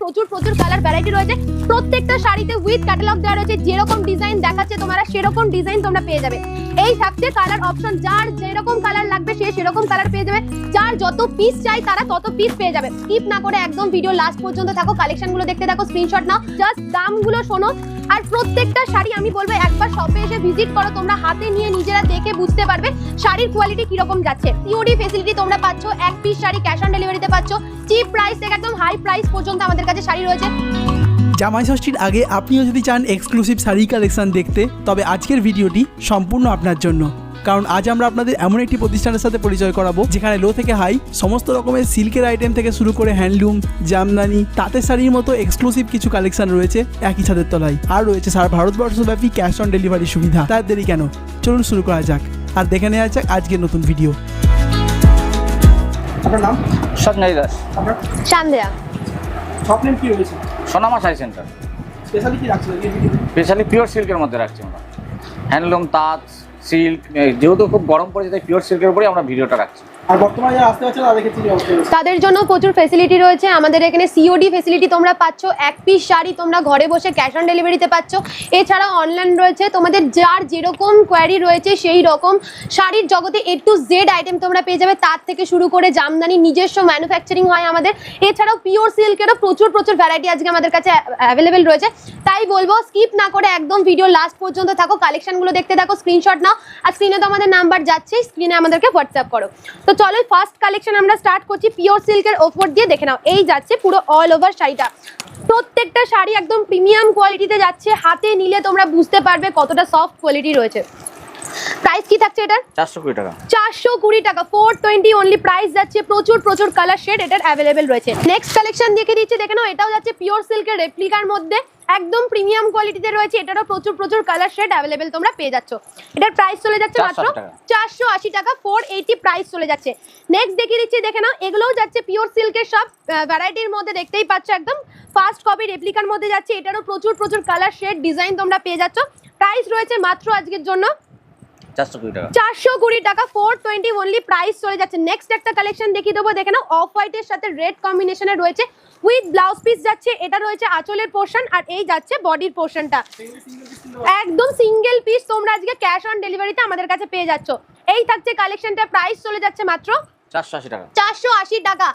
প্রচুর প্রচুর colour variety রয়েছে। প্রত্যেকটা শাড়িতে উইথ ক্যাটালগ দেওয়া রয়েছে। যেরকম ডিজাইন দেখাচ্ছে তোমরা, সেরকম ডিজাইন তোমরা পেয়ে যাবে। এই থাকছে কালার অপশন যার যেরকম কালার লাগবে, সে সেরকম কালার পেয়ে যাবে। যার যত পিস চাই, তারা তত পিস পেয়ে যাবে। স্কিপ না করে একদম ভিডিও লাস্ট পর্যন্ত থাকো। কালেকশনগুলো দেখতে থাকো স্ক্রিনশট নাও। জাস্ট দামগুলো শোনো। আর প্রত্যেকটা শাড়ি আমি বলব, একবার শপে এসে ভিজিট করো, তোমরা হাতে নিয়ে নিজেরা দেখে বুঝতে পারবে শাড়ির কোয়ালিটি কীরকম যাচ্ছে। সিওডি ফেসিলিটি তোমরা পাচ্ছ, এক পিস শাড়ি ক্যাশ অন ডেলিভারিতে পাচ্ছ চিপ প্রাইস থেকে একদম হাই প্রাইস পর্যন্ত আমাদের কাছে শাড়ি রয়েছে। জামাই ষষ্ঠীর আগে আপনিও যদি চান এক্সক্লুসিভ শাড়ি কালেকশন দেখতে, তবে আজকের ভিডিওটি সম্পূর্ণ আপনার জন্য। কারণ আজ আমরা আপনাদের এমন একটি প্রতিষ্ঠানের সাথে পরিচয় করাবো যেখানে লো থেকে হাই সমস্ত রকমের সিল্কের আইটেম থেকে শুরু করে হ্যান্ডলুম জামদানি তাঁতের শাড়ির মতো এক্সক্লুসিভ কিছু কালেকশন রয়েছে একই ছাদের তলায়। আর রয়েছে সারা ভারতবর্ষব্যাপী ক্যাশ অন ডেলিভারি সুবিধা। তার দেরি কেন? চলুন শুরু করা যাক। আর দেখে নেওয়া যাক আজকের নতুন ভিডিও আপনার নাম? সঞ্জয় দাস। আপনার? সান্দেয়া শপ নেম কি রয়েছে? সোনামা শাড়ি সেন্টার স্পেশালি কি রাখছে স্পেশালি পিওর সিল্কের মধ্যে রাখছি আমরা। হ্যান্ডলুম তাঁত সিল্ক যেহেতু খুব গরম পড়েছে তাই পিওর সিল্কের উপরে আমরা ভিডিওটা রাখছি। তাদের জন্য প্রচুর ফেসিলিটি রয়েছে। আমাদের এখানে সিওডি ফেসিলিটি তোমরা পাচ্ছ। এক পিস শাড়ি তোমরা ঘরে বসে ক্যাশ অন ডেলিভারিতে পাচ্ছ। এছাড়া অনলাইন রয়েছে। তোমাদের যার যেরকম কোয়ারি রয়েছে, সেই রকম শাড়ির জগতে এ টু জেড আইটেম তোমরা পেয়ে যাবে। তার থেকে শুরু করে জামদানি, নিজস্ব ম্যানুফ্যাকচারিং হয় আমাদের। এছাড়াও পিওর সিল্কেরও প্রচুর প্রচুর ভ্যারাইটি আজকে আমাদের কাছে অ্যাভেলেবেল রয়েছে। তাই বলব স্কিপ না করে একদম ভিডিও লাস্ট পর্যন্ত থাকো। কালেকশনগুলো দেখতে থাকো স্ক্রিনশট নাও। আর স্ক্রিনে তো আমাদের নাম্বার যাচ্ছে স্ক্রিনে আমাদেরকে হোয়াটসঅ্যাপ করো। তো চলো ফার্স্ট কালেকশন আমরা স্টার্ট করছি পিওর সিল্কের ওপর দিয়ে। দেখে নাও, এই যাচ্ছে পুরো অল ওভার শাড়িটা। প্রত্যেকটা শাড়ি একদম প্রিমিয়াম কোয়ালিটিতে যাচ্ছে। হাতে নিলে তোমরা বুঝতে পারবে কতটা সফট কোয়ালিটি রয়েছে। প্রাইস কি থাকছে এটার? চারশো কুড়ি টাকা। চারশো কুড়ি টাকা। ফোর টোয়েন্টি অনলি প্রাইস যাচ্ছে প্রচুর প্রচুর কালার শেড এটার অ্যাভেলেবেল রয়েছে। নেক্সট কালেকশন দেখে দিচ্ছি দেখে নাও এটাও যাচ্ছে পিওর সিল্কের রেপ্লিকার মধ্যে। একদম প্রিমিয়াম কোয়ালিটিতে রয়েছে এটারও প্রচুর প্রচুর কালার শেড অ্যাভেলেবেল তোমরা পেয়ে যাচ্ছ। এটার প্রাইস চলে যাচ্ছে মাত্র। চারশো আশি টাকা। ফোর এইটি প্রাইস চলে যাচ্ছে। নেক্সট দেখিয়ে দিচ্ছি দেখে নাও এগুলোও যাচ্ছে পিওর সিল্কের সব ভ্যারাইটির মধ্যে দেখতেই পাচ্ছ একদম। ফার্স্ট কপি রেপ্লিকার মধ্যে যাচ্ছে এটারও প্রচুর প্রচুর কালার শেড ডিজাইন তোমরা পেয়ে যাচ্ছ। প্রাইস রয়েছে মাত্র আজকের জন্য চারশো কুড়ি টাকা। ফোর টোয়েন্টি প্রাইস যাচ্ছে। একটা কালেকশন দেখিয়ে দেবো সাথে রেড রয়েছে। উইথ ব্লাউজ পিস যাচ্ছে, এটা রয়েছে আঁচলের পোর্শন আর এই যাচ্ছে বডির পোর্শনটা একদম সিঙ্গেল পিস তোমরা আজকে ক্যাশ অন আমাদের কাছে পেয়ে যাচ্ছ। এই থাকছে কালেকশনটা প্রাইস চলে যাচ্ছে মাত্র টাকা।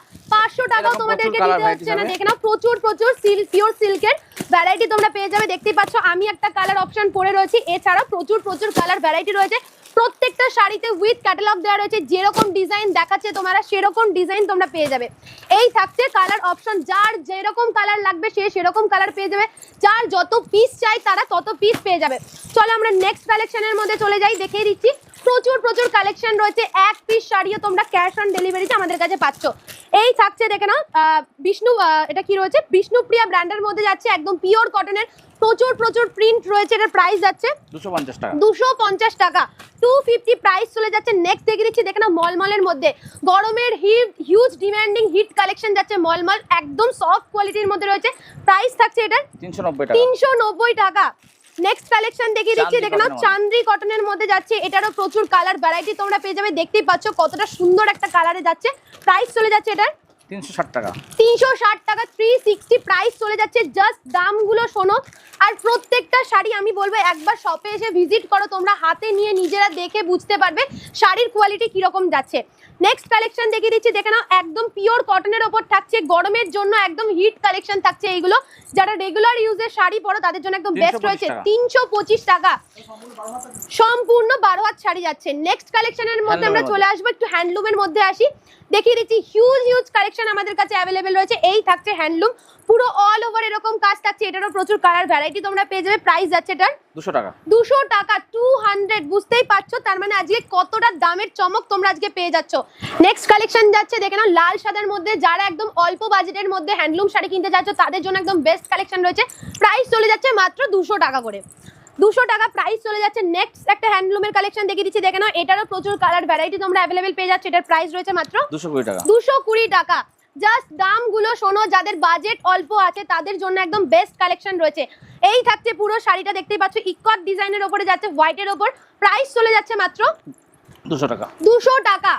টাকা। তোমাদেরকে প্রচুর দিতে হচ্ছে না। দেখে নাও প্রচুর প্রচুর সিল্ক পিওর সিল্কের ভ্যারাইটি তোমরা পেয়ে যাবে। দেখতেই পাচ্ছ আমি একটা কালার অপশন পরে রয়েছি। এছাড়াও প্রচুর প্রচুর কালার ভ্যারাইটি রয়েছে। প্রত্যেকটা শাড়িতে উইথ ক্যাটালগ দেওয়া রয়েছে। যেরকম ডিজাইন দেখাচ্ছে তোমরা সেরকম ডিজাইন তোমরা পেয়ে যাবে। এই থাকছে কালার অপশন যার যেরকম কালার লাগবে সে সেরকম কালার পেয়ে যাবে। যার যত পিস চাই তারা তত পিস পেয়ে যাবে। চলো আমরা নেক্সট কালেকশনের মধ্যে চলে যাই। দেখিয়ে দিচ্ছি। প্রচুর প্রচুর কালেকশন রয়েছে। এক পিস শাড়িও তোমরা ক্যাশ অন ডেলিভারিতে আমাদের কাছে পাচ্ছ। এই থাকছে দেখে নাও বিষ্ণু এটা কি রয়েছে? বিষ্ণুপ্রিয়া ব্র্যান্ডের মধ্যে যাচ্ছে একদম পিওর কটনের প্রচুর প্রচুর প্রিন্ট রয়েছে এটার প্রাইস যাচ্ছে দুশো পঞ্চাশ টাকা। টু ফিফটি প্রাইস চলে যাচ্ছে। নেক্সট দেখে দিচ্ছি দেখে না মলমলের মধ্যে। গরমের hit huge demanding hit collection যাচ্ছে মলমল। একদম সফট কোয়ালিটির মধ্যে রয়েছে। প্রাইস থাকছে এটার তিনশো নব্বই টাকা। নেক্সট কালেকশন দেখিয়ে দিচ্ছি দেখে নাও। চান্দ্রি কটনের মধ্যে যাচ্ছে এটারও প্রচুর কালার ভ্যারাইটি তোমরা পেয়ে যাবে দেখতেই পাচ্ছ কতটা সুন্দর একটা কালারে যাচ্ছে প্রাইস চলে যাচ্ছে এটার? তিনশো ষাট টাকা। তিনশো ষাট টাকা থ্রি সিক্সটি প্রাইস চলে যাচ্ছে জাস্ট দামগুলো শোনো। আর প্রত্যেকটা শাড়ি আমি বলব একবার শপে এসে ভিজিট করো তোমরা হাতে নিয়ে নিজেরা দেখে বুঝতে পারবে শাড়ির কোয়ালিটি কীরকম যাচ্ছে। নেক্সট কালেকশন দেখিয়ে দিচ্ছি দেখে নাও একদম পিওর কটনের ওপর থাকছে গরমের জন্য একদম হিট কালেকশন থাকছে এইগুলো। যারা রেগুলার ইউজের শাড়ি পরো তাদের জন্য একদম বেস্ট রয়েছে তিনশো পঁচিশ টাকা। সম্পূর্ণ বারো হাত শাড়ি যাচ্ছে। নেক্সট কালেকশনের মধ্যে আমরা চলে আসব একটু হ্যান্ডলুমের মধ্যে আসি। দেখিয়ে দিচ্ছি হিউজ হিউজ কালেকশন আমাদের কাছে অ্যাভেলেবেল রয়েছে। এই থাকছে হ্যান্ডলুম পুরো অল ওভার এরকম কাজ থাকছে এটারও প্রচুর কালার ভ্যারাইটি তোমরা পেয়ে যাবে। প্রাইস যাচ্ছে এটার। দুশো টাকা। দুশো টাকা টু হান্ড্রেড বুঝতেই পারছ? তার মানে আজকে কতটা দামের চমক তোমরা আজকে পেয়ে যাচ্ছ। নেক্সট কালেকশন যাচ্ছে দেখে নাও লাল সাদার মধ্যে যারা একদম অল্প বাজেটের মধ্যে হ্যান্ডলুম শাড়ি কিনতে চাচ্ছ তাদের জন্য একদম বেস্ট কালেকশন রয়েছে। প্রাইস চলে যাচ্ছে মাত্র দুশো টাকা করে। দুশো টাকা প্রাইস চলে যাচ্ছে। নেক্সট একটা হ্যান্ডলুমের কালেকশন দেখিয়ে দিচ্ছি দেখে নাও এটারও প্রচুর কালার ভ্যারাইটি তোমরা অ্যাভেলেবেল পেয়ে যাচ্ছ এটার প্রাইস রয়েছে মাত্র দুশো কুড়ি টাকা। জাস্ট দামগুলো শোনো যাদের বাজেট অল্প আছে তাদের জন্য একদম বেস্ট কালেকশন রয়েছে। এই থাকছে পুরো শাড়িটা দেখতেই পাচ্ছ ইকট ডিজাইনের ওপরে যাচ্ছে হোয়াইটের ওপর। প্রাইস চলে যাচ্ছে মাত্র দুশো টাকা। দুশো টাকা।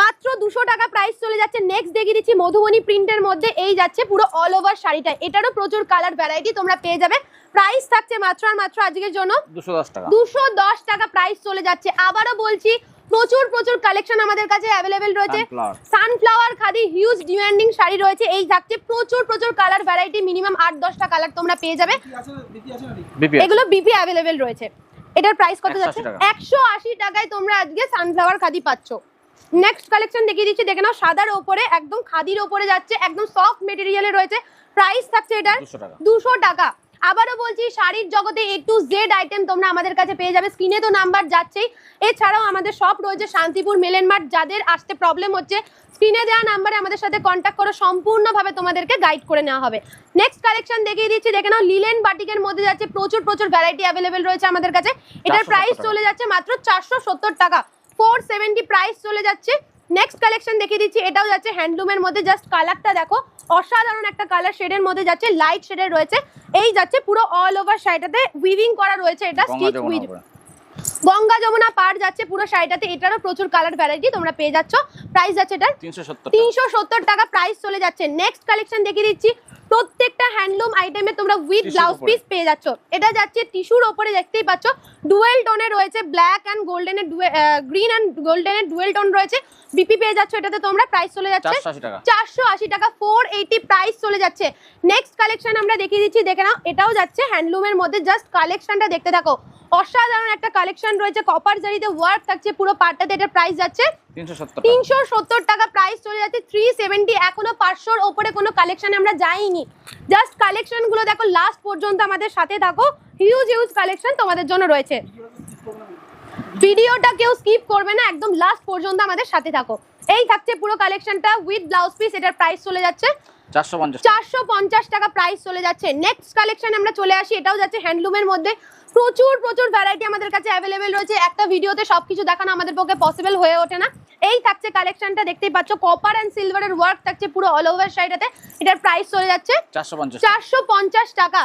মাত্র দুশো টাকা প্রাইস চলে যাচ্ছে। নেক্সট দেখিয়ে দিচ্ছি মধুবনী প্রিন্টের মধ্যে এই যাচ্ছে পুরো অল ওভার শাড়িটা। এটারও প্রচুর কালার ভ্যারাইটি তোমরা পেয়ে যাবে। প্রাইস থাকছে মাত্র আর মাত্র আজকের জন্য দুশো দশ টাকা। প্রাইস চলে যাচ্ছে। আবারও বলছি প্রচুর প্রচুর কালেকশন আমাদের কাছে অ্যাভেলেবেল রয়েছে। Sunflower khadi huge demanding sari রয়েছে। এই থাকছে প্রচুর প্রচুর কালার ভ্যারাইটি মিনিমাম আট দশটা কালার তোমরা পেয়ে যাবে। এগুলো বিপি অ্যাভেলেবেল রয়েছে। এটার প্রাইস কত 180 যাচ্ছে? একশো আশি টাকায় তোমরা আজকে সানফ্লাওয়ার খাদি পাচ্ছ। নেক্সট কালেকশন দেখিয়ে দিচ্ছি। দেখে নাও সাদার ওপরে একদম খাদির ওপরে যাচ্ছে একদম সফট মেটেরিয়ালে রয়েছে। প্রাইস থাকছে এটার দুশো টাকা। আবারও বলছি শাড়ির জগতে এ টু জেড আইটেম তোমরা আমাদের কাছে পেয়ে যাবে। স্ক্রিনে তো নাম্বার যাচ্ছেই। এছাড়াও আমাদের সব রয়েছে শান্তিপুর মেলেন মার্ট। যাদের আসতে প্রবলেম হচ্ছে স্ক্রিনে দেওয়া নাম্বারে আমাদের সাথে কন্ট্যাক্ট করো। সম্পূর্ণভাবে তোমাদেরকে গাইড করে নেওয়া হবে। নেক্সট কালেকশন দেখিয়ে দিচ্ছি। দেখে নাও লিলেন বাটিকের মধ্যে যাচ্ছে। প্রচুর প্রচুর ভ্যারাইটি অ্যাভেলেবেল রয়েছে আমাদের কাছে। এটার প্রাইস চলে যাচ্ছে মাত্র চারশো সত্তর টাকা। ফোর সেভেন্টি প্রাইস চলে যাচ্ছে। নেক্সট কালেকশন দেখিয়ে দিচ্ছি এটাও যাচ্ছে হ্যান্ডলুমের মধ্যে। জাস্ট কালারটা দেখো অসাধারণ একটা কালার শেডের মধ্যে যাচ্ছে লাইট শেডের রয়েছে। এই যাচ্ছে পুরো অল ওভার শাড়িটাতে উইভিং করা রয়েছে এটা স্টিচ উপরে। গঙ্গা যমুনা পার যাচ্ছে পুরো শাড়িটাতে এটারও প্রচুর কালার ভ্যারাইটি তোমরা পেয়ে যাচ্ছ। প্রাইস যাচ্ছে এটার তিনশো তিনশো সত্তর টাকা প্রাইস চলে যাচ্ছে। নেক্সট কালেকশন দেখিয়ে দিচ্ছি প্রত্যেকটা হ্যান্ডলুম আইটেমে তোমরা উইথ ব্লাউজ পিস পেয়ে যাচ্ছ। এটা যাচ্ছে টিস্যুর ওপরে দেখতেই পাচ্ছ। ডুয়েল টোনে রয়েছে ব্ল্যাক অ্যান্ড গোল্ডেনের গ্রিন অ্যান্ড গোল্ডেনের ডুয়েল টোন রয়েছে। বিপি পেয়ে যাচ্ছ এটাতে তোমরা প্রাইস চলে যাচ্ছে। চারশো আশি টাকা। চারশো আশি টাকা ফোর এইটি প্রাইস চলে যাচ্ছে। নেক্সট কালেকশন আমরা দেখিয়ে দিচ্ছি দেখে নাও এটাও যাচ্ছে হ্যান্ডলুমের মধ্যে। জাস্ট কালেকশনটা দেখতে থাকো। অসাধারণ একটা কালেকশন রয়েছে। কপার জারিতে ওয়ার্ক থাকছে পুরো পার্টটাতে এটার প্রাইস যাচ্ছে। তিনশো সত্তর টাকা। প্রাইস চলে যাচ্ছে। থ্রি সেভেন্টি এখনও পাঁচশোর ওপরে কোনো কালেকশনে আমরা যাইনি। জাস্ট কালেকশনগুলো দেখো লাস্ট পর্যন্ত আমাদের সাথে থাকো। হিউজ হিউজ কালেকশন তোমাদের জন্য রয়েছে। ভিডিওটা কেউ স্কিপ করবে না একদম লাস্ট পর্যন্ত আমাদের সাথে থাকো। এই থাকছে পুরো কালেকশনটা উইথ ব্লাউজ পিস এটার প্রাইস চলে যাচ্ছে। চারশো পঞ্চাশ চারশো পঞ্চাশ টাকা প্রাইস চলে যাচ্ছে। নেক্সট কালেকশন আমরা চলে আসি এটাও যাচ্ছে হ্যান্ডলুমের মধ্যে। প্রচুর প্রচুর ভ্যারাইটি আমাদের কাছে অ্যাভেলেবেল রয়েছে। একটা ভিডিওতে সবকিছু দেখানো আমাদের পক্ষে পসিবল হয়ে ওঠে না। এই থাকছে কালেকশনটা দেখতেই পাচ্ছ কপার অ্যান্ড সিলভারের ওয়ার্ক থাকছে পুরো অল ওভার সাইডাতে এটার প্রাইস চলে যাচ্ছে চারশো পঞ্চাশ। টাকা।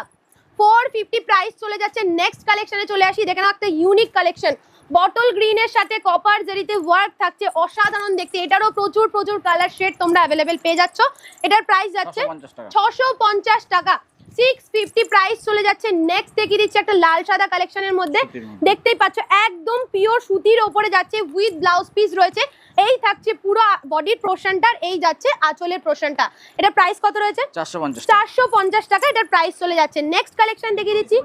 ফোর ফিফটি প্রাইস চলে যাচ্ছে। নেক্সট কালেকশনে চলে আসি দেখে নাও একটা ইউনিক কালেকশন বটল গ্রিনের সাথে কপার জারিতে ওয়ার্ক থাকছে অসাধারণ দেখতে। এটারও প্রচুর প্রচুর কালার শেড তোমরা অ্যাভেলেবেল পেয়ে যাচ্ছ। এটার প্রাইস যাচ্ছে ছশো পঞ্চাশ টাকা। সিক্স ফিফটি প্রাইস চলে যাচ্ছে। নেক্সট দেখিয়ে দিচ্ছি একটা লাল সাদা কালেকশনের মধ্যে। মধ্যে। দেখতেই পাচ্ছ একদম পিওর সুতির ওপরে যাচ্ছে। উইথ ব্লাউজ পিস রয়েছে। এই থাকছে পুরো বডির পোর্শনটার এই যাচ্ছে আঁচলের পোর্শনটা এটা প্রাইস কত রয়েছে? চারশো পঞ্চাশ টাকা। এটার প্রাইস চলে যাচ্ছে। নেক্সট কালেকশন দেখিয়ে দিচ্ছি।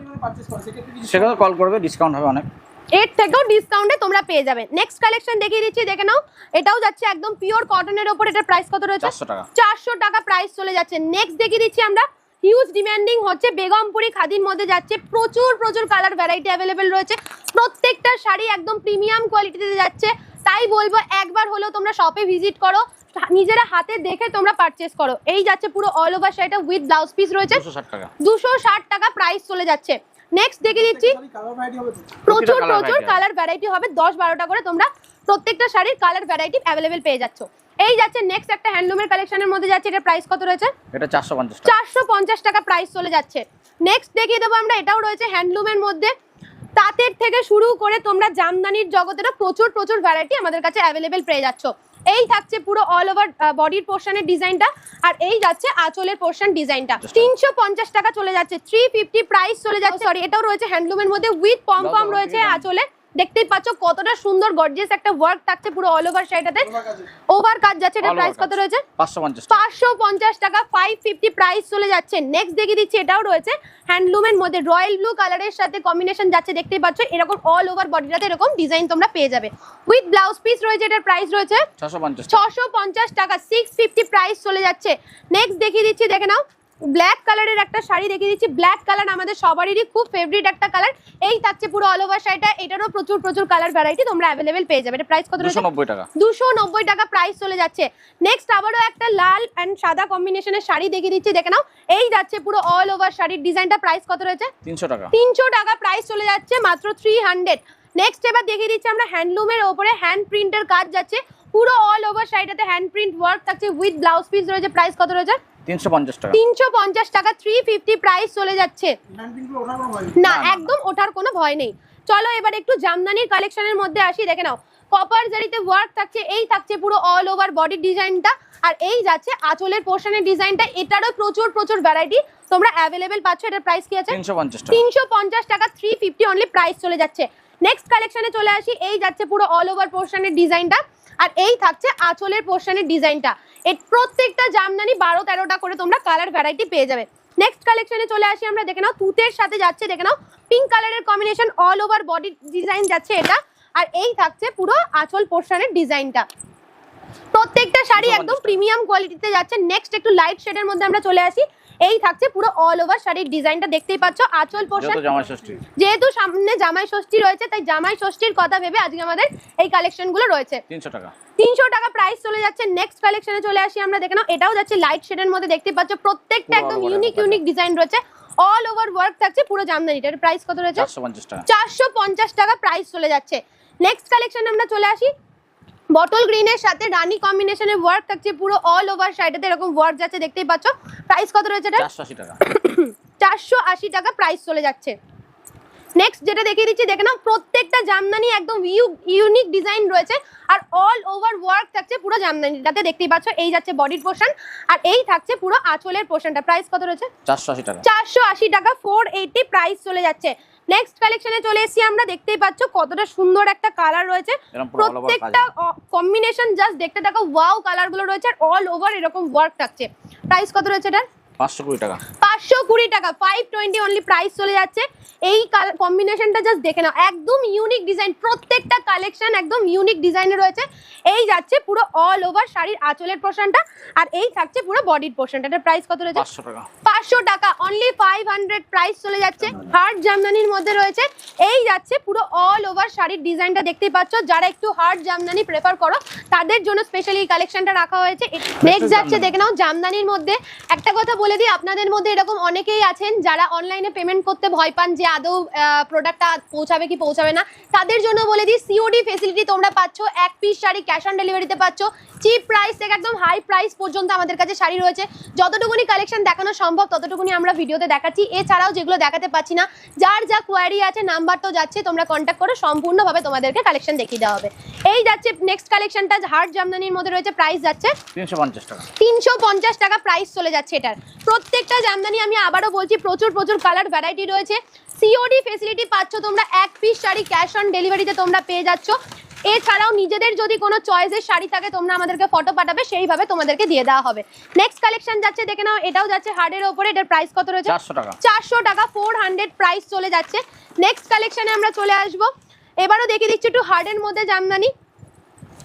সেখানে কল করবে ডিসকাউন্ট হবে অনেক। এর থেকেও ডিসকাউন্টে তোমরা পেয়ে যাবে। নেক্সট কালেকশন দেখিয়ে দিচ্ছি দেখে নাও। এটাও যাচ্ছে একদম পিওর কটনের ওপর এটার প্রাইস কত রয়েছে? চারশো টাকা। চারশো টাকা প্রাইস চলে যাচ্ছে। নেক্সট দেখিয়ে দিচ্ছি আমরা হিউজ ডিমান্ডিং হচ্ছে বেগমপুরি খাদির মধ্যে যাচ্ছে। প্রচুর প্রচুর কালার ভ্যারাইটি অ্যাভেলেবেল রয়েছে। প্রত্যেকটা শাড়ি একদম প্রিমিয়াম কোয়ালিটিতে যাচ্ছে। তাই বলব একবার হলেও তোমরা শপে ভিজিট করো নিজেরা হাতে দেখে তোমরা পারচেস করো। এই যাচ্ছে পুরো অল ওভার শাড়িটা উইথ ব্লাউজ পিস রয়েছে। দুশো ষাট টাকা। প্রাইস চলে যাচ্ছে। নেক্সট দেখিয়ে দিচ্ছি প্রচুর প্রচুর কালার ভ্যারাইটি হবে। দশ বারোটা করে তোমরা প্রত্যেকটা শাড়ির কালার ভ্যারাইটি অ্যাভেলেবেল পেয়ে যাচ্ছ। এই যাচ্ছে নেক্সট একটা হ্যান্ডলুমের কালেকশনের মধ্যে যাচ্ছে। এটার প্রাইস কত রয়েছে? এটা চারশো পঞ্চাশ টাকা। চারশো পঞ্চাশ টাকা প্রাইস চলে যাচ্ছে। নেক্সট দেখিয়ে দেবো আমরা। এটাও রয়েছে হ্যান্ডলুমের মধ্যে। তাঁতের থেকে শুরু করে তোমরা জামদানির জগতেরও প্রচুর প্রচুর ভ্যারাইটি আমাদের কাছে অ্যাভেলেবেল পেয়ে যাচ্ছ। এই থাকছে পুরো অল ওভার বডির পোর্শনের ডিজাইনটা আর এই যাচ্ছে আঁচলের পোর্শন ডিজাইনটা তিনশো পঞ্চাশ টাকা চলে যাচ্ছে থ্রি ফিফটি প্রাইস চলে যাচ্ছে সরি এটাও রয়েছে হ্যান্ডলুমের মধ্যে উইথ পম পম রয়েছে আঁচলে। দেখতেই পাচ্ছ কতটা সুন্দর গর্জিয়াস একটা ওয়ার্ক থাকছে পুরো অল ওভার শাড়িটাতে। ওভার কাজ যাচ্ছে এটা প্রাইস কত রয়েছে? পাঁচশো পঞ্চাশ টাকা। পাঁচশো পঞ্চাশ টাকা ফাইভ ফিফটি প্রাইস চলে যাচ্ছে। নেক্সট দেখিয়ে দিচ্ছি এটাও রয়েছে। হ্যান্ডলুমের মধ্যে রয়্যাল ব্লু কালারের সাথে কম্বিনেশন যাচ্ছে দেখতেই পাচ্ছ। এরকম অল ওভার বডিটাতে এরকম ডিজাইন তোমরা পেয়ে যাবে। উইথ ব্লাউজ পিস রয়েছে এটার প্রাইস রয়েছে ছশো পঞ্চাশ টাকা। ছশো পঞ্চাশ টাকা সিক্স ফিফটি প্রাইস চলে যাচ্ছে। নেক্সট দেখিয়ে দিচ্ছি দেখে নাও। ব্ল্যাক কালারের একটা শাড়ি দেখিয়ে দিচ্ছি। ব্ল্যাক কালার আমাদের সবারই খুব ফেভারিট একটা কালার এই থাকছে পুরো অল ওভার শাড়িটা এটারও প্রচুর প্রচুর কালার ভ্যারাইটি তোমরা অ্যাভেলেবেল পেয়ে যাবে। এটা প্রাইস কত দুশো রয়েছে নব্বই টাকা। দুশো নব্বই টাকা প্রাইস চলে যাচ্ছে। নেক্সট আবারও একটা লাল অ্যান্ড সাদা কম্বিনেশনের শাড়ি দেখিয়ে দিচ্ছি। দেখে নাও এই যাচ্ছে পুরো অল ওভার শাড়ির ডিজাইনটা প্রাইস কত রয়েছে? তিনশো টাকা। তিনশো টাকা প্রাইস চলে যাচ্ছে মাত্র থ্রি হান্ড্রেড নেক্সট এবার দেখিয়ে দিচ্ছি আমরা হ্যান্ডলুমের ওপরে হ্যান্ড প্রিন্টের কাজ যাচ্ছে। পুরো অল ওভার শাড়িটাতে হ্যান্ড প্রিন্ট ওয়ার্ক থাকছে উইথ ব্লাউজ পিস রয়েছে। প্রাইস কত রয়েছে? তিনশো পঞ্চাশ টাকা। তিনশো পঞ্চাশ টাকা থ্রি ফিফটি প্রাইস চলে যাচ্ছে। না। একদম ওঠার কোনো ভয় নেই। চলো এবার একটু জামদানির কালেকশনের মধ্যে আসি দেখে নাও। কপার জারিতে ওয়ার্ক থাকছে এই থাকছে পুরো অল ওভার বডি ডিজাইনটা। আর এই যাচ্ছে আঁচলের পোর্শনের ডিজাইনটা এটারও প্রচুর প্রচুর ভ্যারাইটি তোমরা অ্যাভেলেবেল পাচ্ছ এটার প্রাইস কি আছে? তিনশো পঞ্চাশ টাকা। তিনশো পঞ্চাশ টাকা থ্রি ফিফটি অনলি প্রাইস চলে যাচ্ছে। নেক্সট কালেকশনে চলে আসি এই যাচ্ছে পুরো অল ওভার পোর্শনের ডিজাইনটা। আর এই থাকছে আঁচলের পোর্শনের ডিজাইনটা। এর প্রত্যেকটা জামদানি বারো তেরোটা করে তোমরা কালার ভ্যারাইটি পেয়ে যাবে। নেক্সট কালেকশনে চলে আসি আমরা দেখে নাও তুতের সাথে যাচ্ছে দেখে নাও পিঙ্ক কালারের combination all over body design যাচ্ছে এটা। আর এই থাকছে পুরো আঁচল পোর্শনের ডিজাইনটা। প্রত্যেকটা শাড়ি একদম প্রিমিয়াম কোয়ালিটিতে যাচ্ছে। নেক্সট একটু লাইট শেডের মধ্যে আমরা চলে আসি। এই থাকছে পুরো অল ওভার শাড়ির ডিজাইনটা দেখতেই পাচ্ছ আঁচল পোর্শন যেহেতু জামাই ষষ্ঠী। যেহেতু সামনে জামাই ষষ্ঠী রয়েছে তাই জামাই ষষ্ঠীর কথা ভেবে আজকে আমাদের এই কালেকশনগুলো রয়েছে। তিনশো টাকা। তিনশো টাকা প্রাইস চলে যাচ্ছে নেক্সট কালেকশনে চলে আসি আমরা দেখে নাও এটাও যাচ্ছে লাইট শেডের মধ্যে দেখতে পাচ্ছ প্রত্যেকটা একদম ইউনিক ইউনিক ডিজাইন রয়েছে। অল ওভার ওয়ার্ক থাকছে পুরো জামদানিটার প্রাইস কত রয়েছে? চারশো পঞ্চাশ টাকা। চারশো পঞ্চাশ টাকা প্রাইস চলে যাচ্ছে। নেক্সট কালেকশন আমরা চলে আসি বটল গ্রিনের সাথে রানী কম্বিনেশনের ওয়ার্ক থাকছে পুরো অল ওভার সাইডেতে এরকম ওয়ার্ক যাচ্ছে দেখতেই পাচ্ছ। প্রাইস কত রয়েছে এটা? চারশো আশি টাকা। চারশো আশি টাকা প্রাইস চলে যাচ্ছে। নেক্সট যেটা দেখিয়ে দিচ্ছি দেখে নাও প্রত্যেকটা জামদানি একদম ইউনিক ডিজাইন রয়েছে আর অল ওভার ওয়ার্ক থাকছে পুরো জামদানিটাতে দেখতেই পাচ্ছ এই যাচ্ছে বডির পোর্শন আর এই থাকছে পুরো আঁচলের পোর্শনটা প্রাইস কত রয়েছে? চারশো আশি টাকা। চারশো আশি টাকা ফোর এইটি প্রাইস চলে যাচ্ছে। নেক্সট কালেকশনে চলে এসেছি আমরা দেখতেই পাচ্ছ কতটা সুন্দর একটা কালার রয়েছে। প্রত্যেকটা কম্বিনেশন জাস্ট দেখতে দেখো ওয়াও কালারগুলো রয়েছে আর অল ওভার এরকম ওয়ার্ক থাকছে। প্রাইস কত রয়েছে এটার? পাঁচশো কুড়ি টাকা। পাঁচশো কুড়ি টাকা ফাইভ টোয়েন্টি অনলি প্রাইস চলে যাচ্ছে। এই কম্বিনেশনটা জাস্ট দেখে নাও। একদম ইউনিক ডিজাইন প্রত্যেকটা কালেকশন একদম ইউনিক ডিজাইনে রয়েছে। এই যাচ্ছে পুরো অল ওভার শাড়ির আঁচলের পোর্শনটা আর এই থাকছে পুরো বডির পোর্শনটা এটার প্রাইস কত রয়েছে? পাঁচশো টাকা। অনলি ফাইভ হান্ড্রেড প্রাইস চলে যাচ্ছে। হার্ড জামদানির মধ্যে রয়েছে। এই যাচ্ছে পুরো অল ওভার শাড়ির ডিজাইনটা দেখতেই পাচ্ছ। যারা একটু হার্ড জামদানি প্রেফার করো তাদের জন্য স্পেশালি এই কালেকশনটা রাখা হয়েছে। নেক্সট যাচ্ছে দেখে নাও জামদানির মধ্যে। একটা কথা বলে দিই আপনাদের মধ্যে এরকম অনেকেই আছেন যারা অনলাইনে পেমেন্ট করতে ভয় পান যে আদৌ প্রোডাক্টটা পৌঁছাবে কি পৌঁছাবে না। তাদের জন্য বলে দিই সিওডি ফেসিলিটি তোমরা পাচ্ছ এক পিস শাড়ি ক্যাশ অন ডেলিভারিতে পাচ্ছ। চিপ প্রাইস থেকে একদম হাই প্রাইস পর্যন্ত আমাদের কাছে শাড়ি রয়েছে। যতটুকুনি কালেকশন দেখানো সম্ভব ততটুকুনি আমরা ভিডিওতে দেখাচ্ছি। এছাড়াও যেগুলো দেখাতে পাচ্ছি না যার যা কোয়ারি আছে নাম্বার তো যাচ্ছে তোমরা কন্ট্যাক্ট করে সম্পূর্ণভাবে তোমাদেরকে কালেকশন দেখিয়ে দেওয়া হবে। এই যাচ্ছে নেক্সট কালেকশনটা হার্ড জামদানির মধ্যে রয়েছে প্রাইস যাচ্ছে তিনশো পঞ্চাশ টাকা। তিনশো পঞ্চাশ টাকা প্রাইস চলে যাচ্ছে এটার। প্রত্যেকটা জামদানি আমি আবারও বলছি প্রচুর প্রচুর কালার ভ্যারাইটি রয়েছে। সিওডি ফেসিলিটি পাচ্ছ তোমরা এক পিস শাড়ি ক্যাশ অন ডেলিভারিতে তোমরা পেয়ে যাচ্ছ। এছাড়াও নিজেদের যদি কোনো চয়েসের শাড়ি থাকে তোমরা আমাদেরকে ফটো পাঠাবে সেইভাবে তোমাদেরকে দিয়ে দেওয়া হবে। নেক্সট কালেকশন যাচ্ছে দেখে নাও এটাও যাচ্ছে হার্ডের ওপরে এটার প্রাইস কত রয়েছে? চারশো টাকা। চারশো টাকা ফোর হান্ড্রেড প্রাইস চলে যাচ্ছে। নেক্সট কালেকশনে আমরা চলে আসব। এবারও দেখিয়ে দিচ্ছি একটু হার্ডের মধ্যে জামদানি।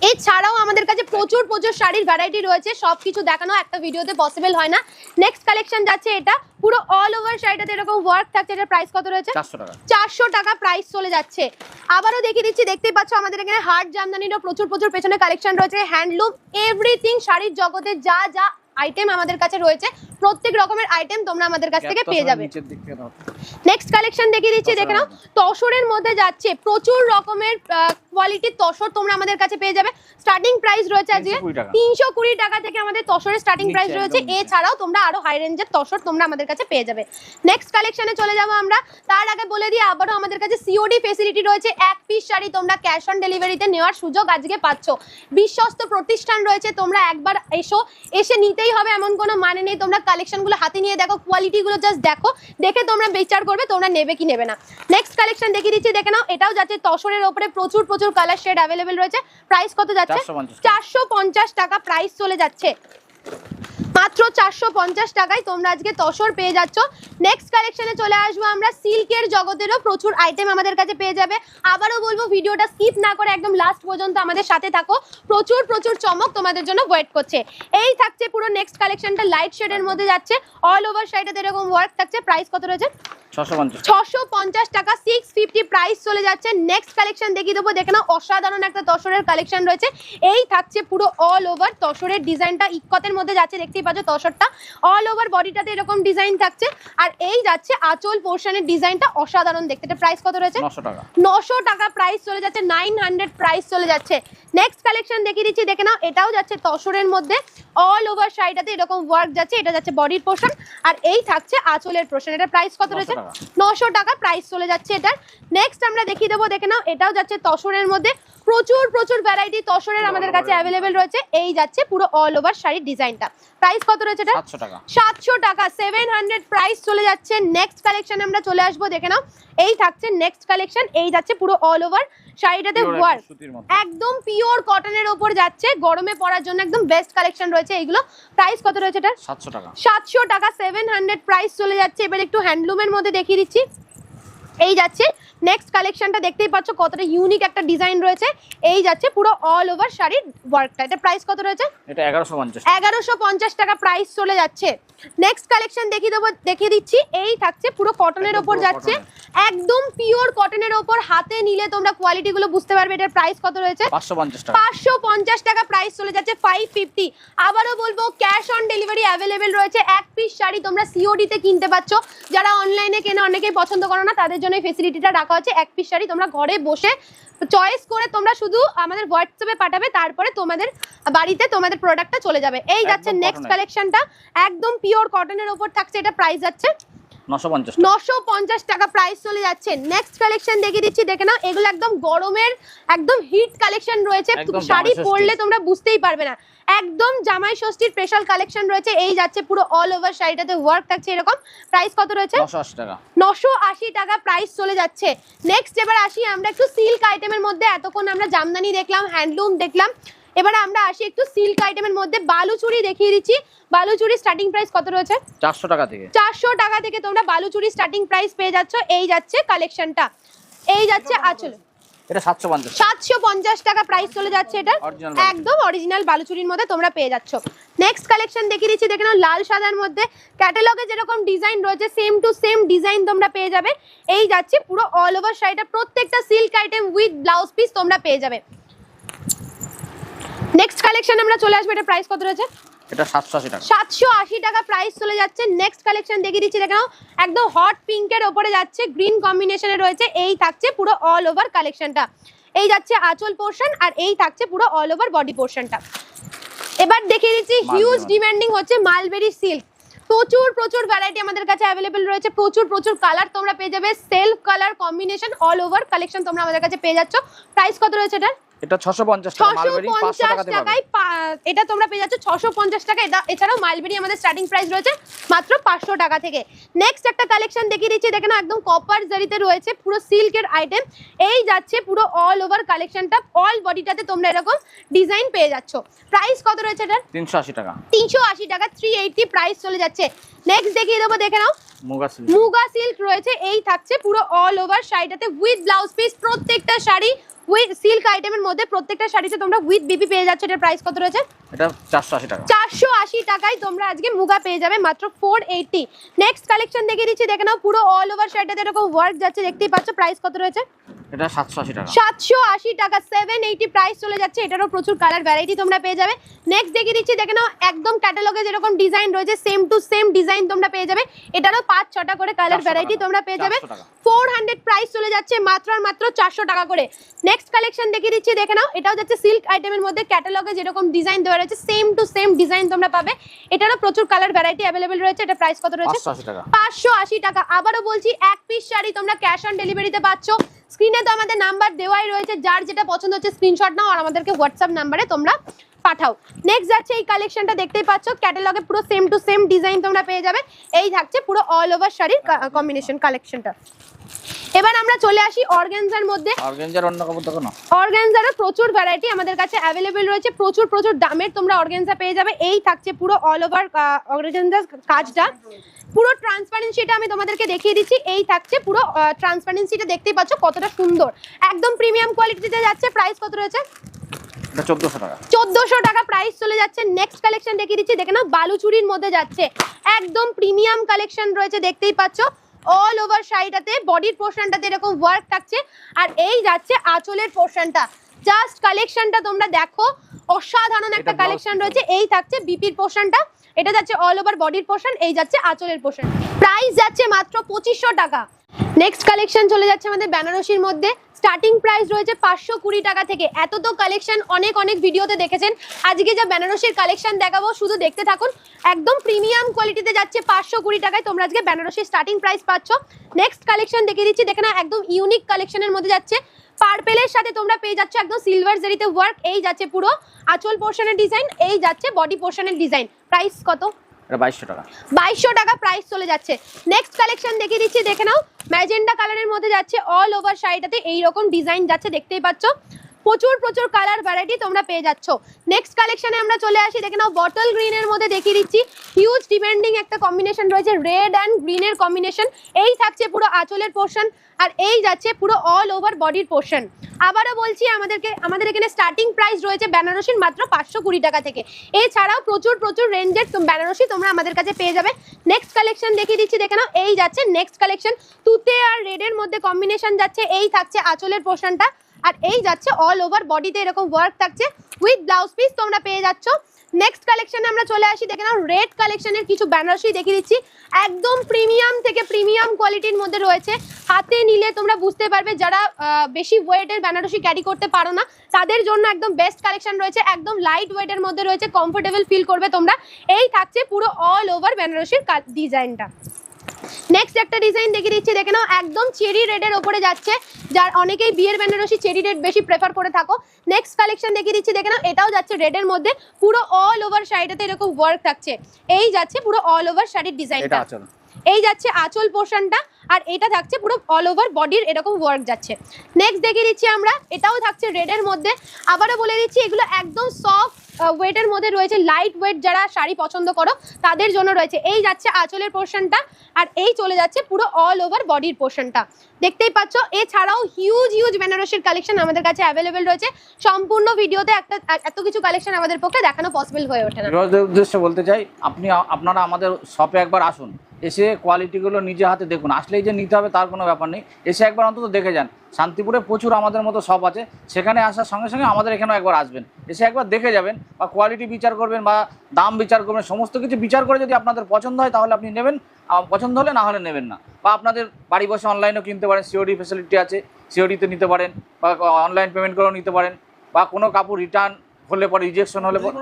এছাড়াও আমাদের কাছে প্রচুর প্রচুর শাড়ির ভ্যারাইটি রয়েছে সব কিছু দেখানো একটা ভিডিওতে পসিবল হয় না। নেক্সট কালেকশন যাচ্ছে এটা পুরো অল ওভার শাড়িটাতে এরকম ওয়ার্ক থাকছে এটার প্রাইস কত রয়েছে? চারশো টাকা। প্রাইস চলে যাচ্ছে। আবারও দেখিয়ে দিচ্ছি দেখতেই পাচ্ছ আমাদের এখানে হার্ড জামদানিরও প্রচুর প্রচুর পেছনে কালেকশন রয়েছে হ্যান্ডলুম এভরিথিং শাড়ির জগতে যা যা আইটেম আমাদের কাছে রয়েছে প্রত্যেক রকমের আইটেম তোমরা আমাদের কাছ থেকে পেয়ে যাবে। নেক্সট কালেকশন দেখিয়ে দিচ্ছি দেখে নাও তসরের মধ্যে যাচ্ছে প্রচুর রকমের কোয়ালিটির তসর তোমরা আমাদের কাছে পেয়ে যাবে। স্টার্টিং প্রাইস রয়েছে আজকে তিনশো কুড়ি টাকা। থেকে আমাদের তসরের স্টার্টিং প্রাইস রয়েছে। এছাড়াও তোমরা আরও হাই রেঞ্জের তসর তোমরা আমাদের কাছে পেয়ে যাবে। নেক্সট কালেকশনে চলে যাব আমরা। তার আগে বলে দিই আবারও আমাদের কাছে সিওডি ফেসিলিটি রয়েছে। এক পিস শাড়ি তোমরা ক্যাশ অন ডেলিভারিতে নেওয়ার সুযোগ আজকে পাচ্ছ। বিশ্বস্ত প্রতিষ্ঠান রয়েছে তোমরা একবার এসো। এসে নিতেই হবে এমন কোনো মানে নেই। তোমরা কালেকশনগুলো হাতে নিয়ে দেখো কোয়ালিটিগুলো জাস্ট দেখো। দেখে তোমরা বিচার করবে তোমরা নেবে কি নেবে না। নেক্সট কালেকশন দেখিয়ে দিচ্ছি দেখে নাও। এটাও যাচ্ছে তসরের ওপরে প্রচুর প্রচুর কালার শেড অ্যাভেলেবেল রয়েছে। প্রাইস কত যাচ্ছে? 450 চারশো টাকা প্রাইস চলে যাচ্ছে। মাত্র চারশো পঞ্চাশ টাকায় তোমরা আজকে তসর পেয়ে যাচ্ছ। নেক্সট কালেকশনে চলে আসব আমরা। সিল্কের জগতেরও প্রচুর আইটেম আমাদের কাছে পেয়ে যাবে। আবারও বলব ভিডিওটা স্কিপ না করে একদম লাস্ট পর্যন্ত আমাদের সাথে থাকো। প্রচুর প্রচুর চমক তোমাদের জন্য ওয়েট করছে। এই থাকছে পুরো নেক্সট কালেকশনটা লাইট শেডের মধ্যে যাচ্ছে। অল ওভার সাইডে এরকম ওয়ার্ক থাকছে। প্রাইস কত রয়েছে? ছশো পঞ্চাশ। ছশো পঞ্চাশ টাকা সিক্স ফিফটি প্রাইস চলে যাচ্ছে। নেক্সট কালেকশন দেখিয়ে দেবো। দেখে নাও অসাধারণ একটা তসরের কালেকশন রয়েছে। এই থাকছে পুরো অল ওভার তসরের ডিজাইনটা। মধ্যে যাচ্ছে দেখতেই পাচ্ছ তসরটা অল ওভার বডিটাতে এরকম ডিজাইন থাকছে। আর এই যাচ্ছে আঁচল পোর্শনের ডিজাইনটা। অসাধারণ দেখতে। এটা প্রাইস কত রয়েছে? নশো টাকা। প্রাইস চলে যাচ্ছে। নাইন হান্ড্রেড প্রাইস চলে যাচ্ছে। নেক্সট কালেকশন দেখিয়ে দিচ্ছি। দেখে নাও এটাও যাচ্ছে তসরের মধ্যে। অল ওভার সাইডাতে এরকম ওয়ার্ক যাচ্ছে। এটা যাচ্ছে বডির পোর্শন আর এই থাকছে আঁচলের পোর্শন এটা প্রাইস কত রয়েছে? নশো টাকা প্রাইস চলে যাচ্ছে এটার। নেক্সট আমরা দেখিয়ে দেবো, দেখে নাও, এটাও যাচ্ছে তসরের মধ্যে। প্রচুর প্রচুর ভ্যারাইটি তসরের আমাদের কাছে অ্যাভেলেবেল রয়েছে। এই যাচ্ছে পুরো অল ওভার শাড়ির ডিজাইনটা প্রাইস কত রয়েছে এটা? সাতশো টাকা। সাতশো টাকা। সেভেন হান্ড্রেড প্রাইস চলে যাচ্ছে। নেক্সট কালেকশন আমরা চলে আসব দেখে নাও। এই থাকছে নেক্সট কালেকশন এই যাচ্ছে পুরো অল ওভার শাড়িটাতে ওয়ার্ক একদম পিওর কটনের ওপর যাচ্ছে। গরমে পরার জন্য একদম বেস্ট কালেকশন রয়েছে এইগুলো। প্রাইস কত রয়েছে এটা সাতশো টাকা। সাতশো টাকা। সেভেন হান্ড্রেড প্রাইস চলে যাচ্ছে। এবার একটু হ্যান্ডলুমের মধ্যে দেখিয়ে দিচ্ছি। এই যাচ্ছে। নেক্সট কালেকশনটা দেখতেই পাচ্ছ কতটা ইউনিক একটা ডিজাইন রয়েছে। এই যাচ্ছে পুরো অল ওভার শাড়ির ওয়ার্কটা এটা প্রাইস কত রয়েছে? এটা এগারোশো পঞ্চাশ এগারোশো পঞ্চাশ টাকা প্রাইস চলে যাচ্ছে। নেক্সট কালেকশন দেখিয়ে দেবো দেখিয়ে দিচ্ছি। এই থাকছে পুরো কটনের ওপর যাচ্ছে। একদম পিওর কটনের ওপর হাতে নিলে তোমরা কোয়ালিটি গুলো বুঝতে পারবে এটার প্রাইস কত রয়েছে। পাঁচশো পঞ্চাশ টাকা। পাঁচশো পঞ্চাশ টাকা প্রাইস চলে যাচ্ছে ফাইভ ফিফটি আবারও বলব ক্যাশ অন ডেলিভারি অ্যাভেলেবেল রয়েছে। এক পিস শাড়ি তোমরা সিওডি তে কিনতে পাচ্ছ যারা অনলাইনে কেনে অনেকেই পছন্দ করো না তাদের জন্য এই ফেসিলিটিটা রাখা হচ্ছে। এক পিস শাড়ি তোমরা ঘরে বসে চয়েস করে তোমরা শুধু আমাদের হোয়াটসঅ্যাপে পাঠাবে তারপরে তোমাদের বাড়িতে তোমাদের প্রোডাক্টটা চলে যাবে। এই যাচ্ছে নেক্সট। কালেকশনটা একদম পিওর কটনের ওপর থাকছে এটা প্রাইস যাচ্ছে। নশো পঞ্চাশ নশো পঞ্চাশ টাকা প্রাইস চলে যাচ্ছে। নেক্সট কালেকশন দেখিয়ে দিচ্ছি দেখে নাও এগুলো একদম গরমের একদম হিট কালেকশন রয়েছে। শাড়ি পরলে তোমরা বুঝতেই পারবে না। একদম জামাই ষষ্ঠীর স্পেশাল কালেকশন রয়েছে। এই যাচ্ছে পুরো অল ওভার শাড়িটাতে ওয়ার্ক থাকছে এরকম। প্রাইস কত রয়েছে? নশো আশি টাকা। নশো আশি টাকা প্রাইস চলে যাচ্ছে। নেক্সট এবার আসি আমরা একটু সিল্ক আইটেমের মধ্যে। এতক্ষণ আমরা জামদানি দেখলাম হ্যান্ডলুম দেখলাম। এবার আমরা আসি একটু সিল্ক আইটেমের মধ্যে। বালুচুরি দেখিয়ে দিচ্ছি। বালুচুরি স্টার্টিং প্রাইস কত রয়েছে? চারশো টাকা থেকে। চারশো টাকা থেকে তোমরা বালুচুরি স্টার্টিং প্রাইস পেয়ে যাচ্ছ। এই যাচ্ছে কালেকশনটা এই যাচ্ছে আচল। এটা সাতশো পঞ্চাশ। সাতশো পঞ্চাশ টাকা প্রাইস চলে যাচ্ছে এটা একদম অরিজিনাল বালুচুরির মধ্যে তোমরা পেয়ে যাচ্ছ। নেক্সট কালেকশন দেখিয়ে দিচ্ছি। দেখে নাও লাল সাদার মধ্যে। ক্যাটালগে যেরকম ডিজাইন রয়েছে সেম টু সেম ডিজাইন তোমরা পেয়ে যাবে। এই যাচ্ছে পুরো অল ওভার শাড়িটা। প্রত্যেকটা silk item with blouse piece তোমরা পেয়ে যাবে। নেক্সট কালেকশন আমরা চলে আসব এটা প্রাইস কত রয়েছে? এটা সাতশো আশি টাকা। সাতশো আশি টাকা প্রাইস চলে যাচ্ছে। নেক্সট কালেকশন দেখিয়ে দিচ্ছি দেখো একদম হট পিঙ্কের ওপরে যাচ্ছে গ্রিন কম্বিনেশনে রয়েছে এই থাকছে পুরো অল ওভার কালেকশনটা এই যাচ্ছে আঁচল পোর্শন আর এই থাকছে পুরো অল ওভার বডি পোর্শনটা এবার দেখিয়ে দিচ্ছি হিউজ। ডিমান্ডিং হচ্ছে মালবেরি সিল্ক প্রচুর প্রচুর ভ্যারাইটি আমাদের কাছে অ্যাভেলেবেল রয়েছে প্রচুর প্রচুর কালার তোমরা পেয়ে যাবে। Self colour combination all over collection তোমরা আমাদের কাছে পেয়ে যাচ্ছ। প্রাইস কত রয়েছে এটার? এটা ছশো পঞ্চাশ টাকা মালবেরি পাঁচশো পঞ্চাশ টাকাতে টাকায় এটা তোমরা পেয়ে যাচ্ছ ছশো পঞ্চাশ টাকা। এটা এছাড়াও মালবেরি আমাদের স্টার্টিং প্রাইস রয়েছে মাত্র পাঁচশো টাকা থেকে। নেক্সট একটা কালেকশন দেখিয়ে দিচ্ছি। দেখে নাও একদম কপার জারিতে রয়েছে পুরো সিল্কের আইটেম এই যাচ্ছে পুরো অল ওভার কালেকশনটা অল বডিটাতে তোমরা এরকম ডিজাইন পেয়ে যাচ্ছ। প্রাইস কত রয়েছে এটার? তিনশো আশি টাকা। তিনশো আশি টাকা থ্রি এইটটি প্রাইস চলে যাচ্ছে। নেক্সট দেখিয়ে দেবো দেখে নাও। মুগা সিল্ক মুগা সিল্ক রয়েছে। এই থাকছে পুরো অল ওভার শাড়িটাতে উইথ ব্লাউজ পিস প্রত্যেকটা শাড়ি উইথ সিল্ক আইটেমের মধ্যে প্রত্যেকটা শাড়িতে তোমরা উইথ বিপি পেয়ে যাচ্ছ। এটার প্রাইস কত রয়েছে? এটা চারশো আশি টাকা। চারশো আশি টাকায় তোমরা আজকে মুগা পেয়ে যাবে মাত্র ফোর এইটটি নেক্সট কালেকশন দেখিয়ে দিচ্ছি দেখে নাও পুরো অল ওভার শাড়িটাতে এরকম ওয়ার্ক যাচ্ছে দেখতেই পাচ্ছ প্রাইস কত রয়েছে? এটা সাতশো আশি টাকা। সাতশো আশি টাকা সেভেন এইটি প্রাইস চলে যাচ্ছে এটারও প্রচুর কালার ভ্যারাইটি তোমরা পেয়ে যাবে। নেক্সট দেখিয়ে দিচ্ছি দেখে নাও একদম ক্যাটালগে যেরকম ডিজাইন রয়েছে সেম টু সেম ডিজাইন তোমরা পেয়ে যাবে। এটারও পাঁচ ছটা করে কালার ভ্যারাইটি তোমরা পেয়ে যাবে। 400 ফোর হান্ড্রেড প্রাইস চলে যাচ্ছে মাত্র আর মাত্র চারশো টাকা করে। নেক্সট কালেকশন দেখিয়ে দিচ্ছি দেখে নাও এটাও যাচ্ছে সিল্ক আইটেমের মধ্যে ক্যাটালগে যেরকম ডিজাইন দেওয়া রয়েছে সেম টু সেম ডিজাইন তোমরা পাবে। এটারও প্রচুর কালার ভ্যারাইটি অ্যাভেলেবেল রয়েছে এটা প্রাইস কত রয়েছে? পাঁচশো আশি টাকা। পাঁচশো আশি টাকা। আবারও বলছি এক পিস শাড়ি তোমরা ক্যাশ অন ডেলিভারিতে পাচ্ছ। স্ক্রিনে তো আমাদের নাম্বার দেওয়াই রয়েছে, যার যেটা পছন্দ হচ্ছে স্ক্রিনশট নাও আর আমাদেরকে হোয়াটসঅ্যাপ নাম্বারে তোমরা পাঠাও। নেক্সট যাচ্ছে এই কালেকশনটা দেখতেই পাচ্ছ ক্যাটালগে পুরো সেম টু সেম ডিজাইন তোমরা পেয়ে যাবে। এই থাকছে পুরো অল ওভার শাড়ির কম্বিনেশন কালেকশনটা এবার আমরা চলে আসি অর্গানজার মধ্যে। অর্গেঞ্জার অন্য কাপড় দেখো না। অর্গানজারও প্রচুর ভ্যারাইটি আমাদের কাছে অ্যাভেলেবেল রয়েছে। প্রচুর প্রচুর দামের তোমরা অর্গানজা পেয়ে যাবে। এই থাকছে পুরো অল ওভার অর্গানজার কাজটা। পুরো ট্রান্সপারেন্সিটা আমি তোমাদেরকে দেখিয়ে দিচ্ছি। এই থাকছে পুরো ট্রান্সপারেন্সিটা দেখতেই পাচ্ছ কতটা সুন্দর। একদম প্রিমিয়াম কোয়ালিটিতে যাচ্ছে। প্রাইস কত রয়েছে? চোদ্দশো টাকা। প্রাইস চলে যাচ্ছে। নেক্সট কালেকশন দেখিয়ে দিচ্ছি। দেখে নাও বালুচুরির মধ্যে যাচ্ছে। একদম প্রিমিয়াম কালেকশন রয়েছে দেখতেই পাচ্ছ। অল ওভার শাড়িটাতে বডির পোর্শনটাতে এরকম ওয়ার্ক থাকছে। আর এই যাচ্ছে আঁচলের পোর্শনটা জাস্ট কালেকশনটা তোমরা দেখো অসাধারণ একটা কালেকশন রয়েছে। এই থাকছে বিপির পোর্শনটা এটা যাচ্ছে অল ওভার বডির পোর্শন এই যাচ্ছে আঁচলের পোর্শন প্রাইস যাচ্ছে মাত্র পঁচিশশো টাকা। নেক্সট কালেকশন চলে যাচ্ছে আমাদের বেনারসির মধ্যে। স্টার্টিং প্রাইস রয়েছে পাঁচশো কুড়ি টাকা থেকে। এত তো কালেকশন অনেক অনেক ভিডিওতে দেখেছেন। আজকে যা বেনারসির কালেকশন দেখাবো, শুধু দেখতে থাকুন। একদম প্রিমিয়াম কোয়ালিটিতে যাচ্ছে পাঁচশো কুড়ি টাকায়। তোমরা আজকে বেনারসির স্টার্টিং প্রাইস পাচ্ছ। নেক্সট কালেকশন দেখে দিচ্ছি। দেখে না একদম ইউনিক কালেকশনের মধ্যে যাচ্ছে। পার্পেলের সাথে তোমরা পেয়ে যাচ্ছ একদম সিলভার জেরিতে ওয়ার্ক এই যাচ্ছে পুরো। আঁচল পোর্শনের ডিজাইন এই যাচ্ছে বডি পোর্শনের ডিজাইন প্রাইস কত? টাকা। প্রাইস চলে যাচ্ছে। নেক্সট কালেকশন দেখে নাও। ম্যাজেন্ডা কালারের মধ্যে যাচ্ছে অল ওভার শাড়িটাতে, এইরকম ডিজাইন যাচ্ছে, দেখতেই পাচ্ছ। প্রচুর প্রচুর কালার ভ্যারাইটি তোমরা পেয়ে যাচ্ছ। নেক্সট কালেকশনে আমরা চলে আসি। দেখে নাও বটল গ্রিনের মধ্যে দেখিয়ে দিচ্ছি। হিউজ ডিমান্ডিং একটা কম্বিনেশন রয়েছে রেড অ্যান্ড গ্রিনের কম্বিনেশন এই থাকছে পুরো আঁচলের পোর্শন আর এই যাচ্ছে পুরো অল ওভার বডির পোর্শন আবারও বলছি, আমাদেরকে, আমাদের এখানে স্টার্টিং প্রাইস রয়েছে বেনারসির মাত্র পাঁচশো কুড়ি টাকা থেকে। এছাড়াও প্রচুর প্রচুর রেঞ্জের বেনারসি তোমরা আমাদের কাছে পেয়ে যাবে। নেক্সট কালেকশন দেখিয়ে দিচ্ছি, দেখে নাও, এই যাচ্ছে নেক্সট কালেকশন তুতে আর রেডের মধ্যে কম্বিনেশন যাচ্ছে, এই থাকছে আঁচলের পোর্শনটা আর এই যাচ্ছে অল ওভার বডিতে এরকম ওয়ার্ক থাকছে। উইথ ব্লাউজ পিস তোমরা পেয়ে যাচ্ছ। নেক্সট কালেকশনে আমরা চলে আসি, দেখে নাও রেড কালেকশনের কিছু বেনারসি দেখিয়ে দিচ্ছি। একদম প্রিমিয়াম থেকে প্রিমিয়াম কোয়ালিটির মধ্যে রয়েছে। হাতে নিলে তোমরা বুঝতে পারবে, যারা বেশি ওয়েটের বেনারসি ক্যারি করতে পারো না, তাদের জন্য একদম বেস্ট কালেকশন রয়েছে। একদম লাইট ওয়েটের মধ্যে রয়েছে কমফোর্টেবল ফিল করবে তোমরা। এই থাকছে পুরো অল ওভার বেনারসির ডিজাইনটা নেক্সট একটা ডিজাইন দেখিয়ে দিচ্ছি দেখে নাও একদম চেরি রেডের ওপরে যাচ্ছে। যার অনেকেই বিয়ের বেনারসি চেরি রেড বেশি প্রেফার করে থাকো। নেক্সট কালেকশন দেখিয়ে দিচ্ছি দেখে নাও এটাও যাচ্ছে রেডের মধ্যে। পুরো অল ওভার শাড়িটাতে এরকম ওয়ার্ক থাকছে। এই যাচ্ছে পুরো অল ওভার শাড়ির ডিজাইনটা এই যাচ্ছে আঁচল পোর্শনটা আর এটা থাকছে পুরো অল ওভার বডির এরকম ওয়ার্ক যাচ্ছে। নেক্সট দেখিয়ে দিচ্ছি আমরা এটাও থাকছে রেডের মধ্যে। আবারও বলে দিচ্ছি এগুলো একদম সফট ওয়েটের মধ্যে রয়েছে লাইট ওয়েট যারা শাড়ি পছন্দ করো, তাদের জন্য রয়েছে। এই যাচ্ছে আঁচলের পোর্শনটা আর এই চলে যাচ্ছে পুরো অল ওভার বডির পোর্শনটা দেখতেই পাচ্ছ, এছাড়াও হিউজ হিউজ বেনারসির কালেকশন আমাদের কাছে অ্যাভেলেবেল রয়েছে। সম্পূর্ণ ভিডিওতে একটা এত কিছু কালেকশন আমাদের পক্ষে দেখানো পসিবল হয়ে ওঠে না। উদ্দেশ্য বলতে চাই, আপনি, আপনারা আমাদের শপে একবার আসুন। এসে কোয়ালিটিগুলো নিজে হাতে দেখুন। আসলেই যে নিতে হবে তার কোনো ব্যাপার নেই। এসে একবার অন্তত দেখে যান। শান্তিপুরে প্রচুর আমাদের মতো শপ আছে। সেখানে আসার সঙ্গে সঙ্গে আমাদের এখানেও একবার আসবেন। এসে একবার দেখে যাবেন বা কোয়ালিটি বিচার করবেন বা দাম বিচার করবেন সমস্ত কিছু বিচার করে যদি আপনাদের পছন্দ হয় তাহলে আপনি নেবেন। পছন্দ হলে না হলে নেবেন না। বা আপনাদের বাড়ি বসে অনলাইনেও কিনতে পারেন। সিওডি ফেসিলিটি আছে। সিওডিতে নিতে পারেন বা অনলাইন পেমেন্ট করেও নিতে পারেন। বা কোনো কাপড় রিটার্ন হলে পরে রিজেকশন হলে পরে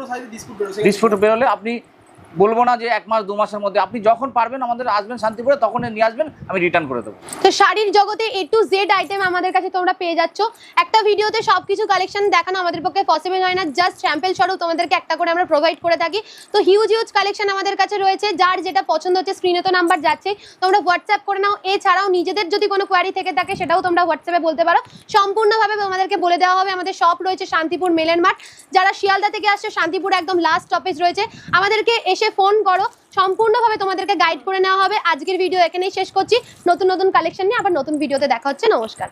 ডিসপুট বেরোলে আপনি বলব না যে এক মাস, দু মাসের মধ্যে। আপনি যখন পারবেন আমাদের আসবেন শান্তিপুরে তখন নিয়ে আসবেন, আমি রিটার্ন করে দেবো। তো শাড়ির জগতে এ টু জেড আইটেম আমাদের কাছে তোমরা পেয়ে যাচ্ছ। একটা ভিডিওতে সব কিছু কালেকশন দেখানো আমাদের পক্ষে পসিবল হয় না। জাস্ট স্যাম্পেল স্বরূপ তোমাদেরকে একটা করে আমরা প্রোভাইড করে থাকি। তো হিউজ হিউজ কালেকশন আমাদের কাছে রয়েছে। যার যেটা পছন্দ হচ্ছে স্ক্রিনে তো নাম্বার যাচ্ছে। তোমরা হোয়াটসঅ্যাপ করে নাও। এছাড়াও নিজেদের যদি কোনো কোয়ারি থেকে থাকে, সেটাও তোমরা হোয়াটসঅ্যাপে বলতে পারো। সম্পূর্ণভাবে তোমাদেরকে বলে দেওয়া হবে, আমাদের শপ রয়েছে শান্তিপুর মেলেন মাঠ। যারা শিয়ালদা থেকে আসছে, শান্তিপুর একদম লাস্ট স্টপেজ রয়েছে। আমাদেরকে এসে ফোন করো। সম্পূর্ণভাবে তোমাদেরকে গাইড করে নেওয়া হবে। আজকের ভিডিও এখানেই শেষ করছি। নতুন নতুন কালেকশন নিয়ে আবার নতুন ভিডিওতে দেখা হচ্ছে। নমস্কার।